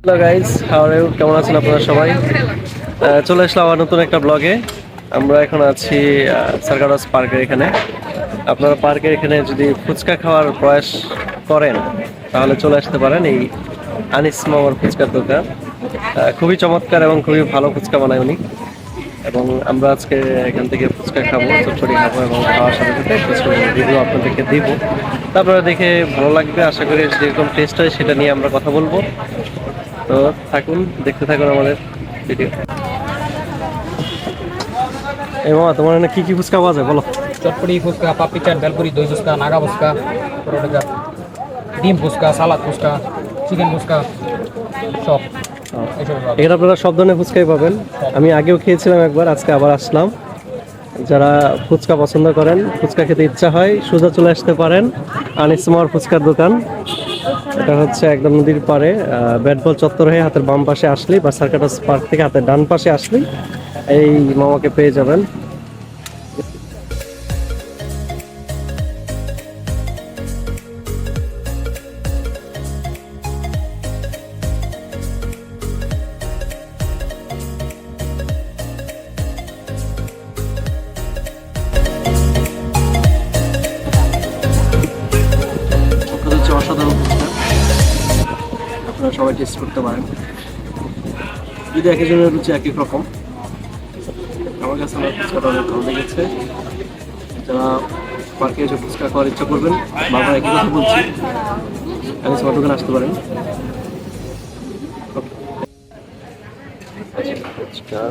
Hello guys হাওয়ার কেমন আছেন আপনারা সবাই? চলে আসলাম আবার নতুন একটা ব্লগে আমরা এখন আছি সার্কারাস পার্কের এখানে। আপনারা পার্কের এখানে যদি ফুচকা খাওয়ার প্রয়াস করেন, তাহলে চলে আসতে পারেন এই আনিস মামার ফুচকার দোকান। খুবই চমৎকার এবং খুবই ভালো ফুচকা বানায় উনি। এবং আমরা আজকে এখান থেকে ফুচকা খাব, চটচড়ি খাব এবং খাওয়ার সাথে সাথে কিছু রিভিউ আপনাদেরকে দিব। তারপরে দেখে ভালো লাগবে, আশা করি যেরকম টেস্ট হয় সেটা নিয়ে আমরা কথা বলব। তো থাকুন দেখতে থাকুন আমাদের ভিডিও এই মামা তোমার এখানে কি কি ফুচকা পাওয়া যায় বলো। চটপটি ফুচকা পাপড়ি চাট ভেলপুরি দই ফুচকা নাগা ফুচকা পরোটা ডিম ফুচকা সালাদ ফুচকা চিকেন ফুচকা সব। এখানে আপনারা সব ধরনের ফুচকাই পাবেন। আমি আগেও খেয়েছিলাম একবার আজকে আবার আসলাম। যারা ফুচকা পছন্দ করেন ফুচকা খেতে ইচ্ছা হয় সোজা চলে আসতে পারেন। আনিস মামার ফুচকার দোকান। এটা হচ্ছে একদম নদীর পাড়ে ব্যাট বল চত্বর হয়ে হাতের বাম পাশে আসলেই বা সার্কাটাস পার্ক থেকে হাতের ডান পাশে আসলেই এই মামাকে পেয়ে যাবেন। আপনারা সবাই টেস্ট করতে পারেন। যদি এক একজনের রুচি এক এক রকম, আমার কাছে আমার ফুচকাটা অনেক ভালো লেগেছে। যারা পার্কে এসে ফুচকা খাওয়ার ইচ্ছা করবেন, বারবার একই কথা বলছি আমি তোমার দোকানে আসতে পারেন। ফুচকা।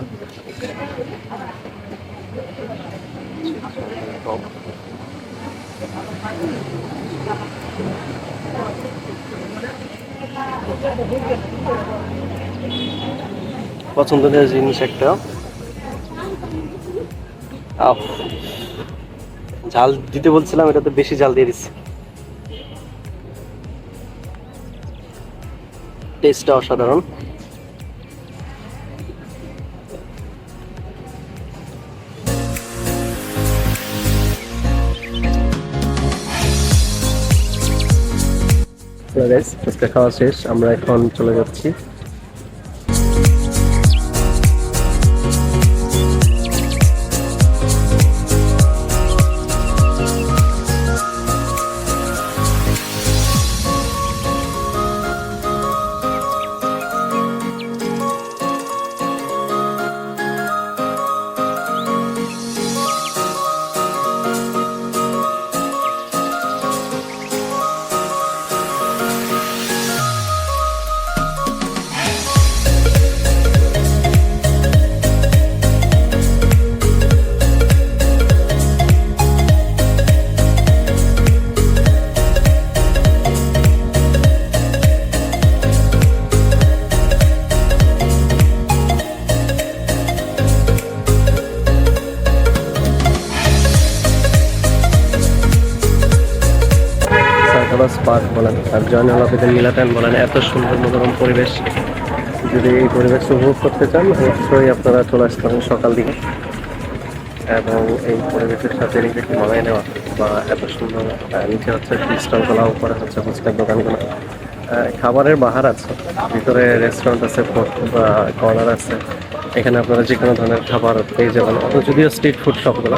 পছন্দের জিনিস একটা। ঝাল দিতে বলছিলাম এটা তো বেশি ঝাল দিয়ে দিচ্ছে। টেস্টটা অসাধারণ। ফুচকা খাওয়া শেষ আমরা এখন চলে যাচ্ছি। সার্কাবাস পার্ক বলেন, আর জয়নুল আবেদিন মিলাটান বলেন, এত সুন্দর মনোরম পরিবেশ। যদি এই পরিবেশ উপভোগ করতে চান, অবশ্যই আপনারা চলে আসতে পারেন সকাল দিকে। এবং এই পরিবেশের সাথে নিজেকে মানায় নেওয়া বা এত সুন্দর নিচে হচ্ছে স্টল করা উপরে হচ্ছে ফুচকার দোকানগুলো। খাবারের বাহার আছে, ভিতরে রেস্টুরেন্ট আছে কর্নার আছে। এখানে আপনারা যে কোনো ধরনের খাবার পেয়ে যাবেন অত যদিও স্ট্রিট ফুড সবগুলো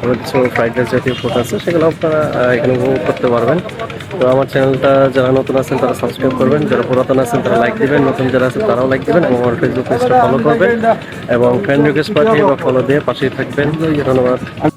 কোনো কিছু ফ্রাইড রাইস জাতীয় ফুড আছে, সেগুলো আপনারা এখানে উপভোগ করতে পারবেন। তো আমার চ্যানেলটা যারা নতুন আছেন, তারা সাবস্ক্রাইব করবেন, যারা পুরাতন আছেন, তারা লাইক দেবেন, নতুন যারা আছেন, তারাও লাইক দেবেন, এবং আমার ফেসবুক পেজটা ফলো করবেন, এবং ফ্রেন্ড রিকোয়েস্ট পাঠিয়ে বা ফলো দিয়ে পাশেই থাকবেন। ধন্যবাদ।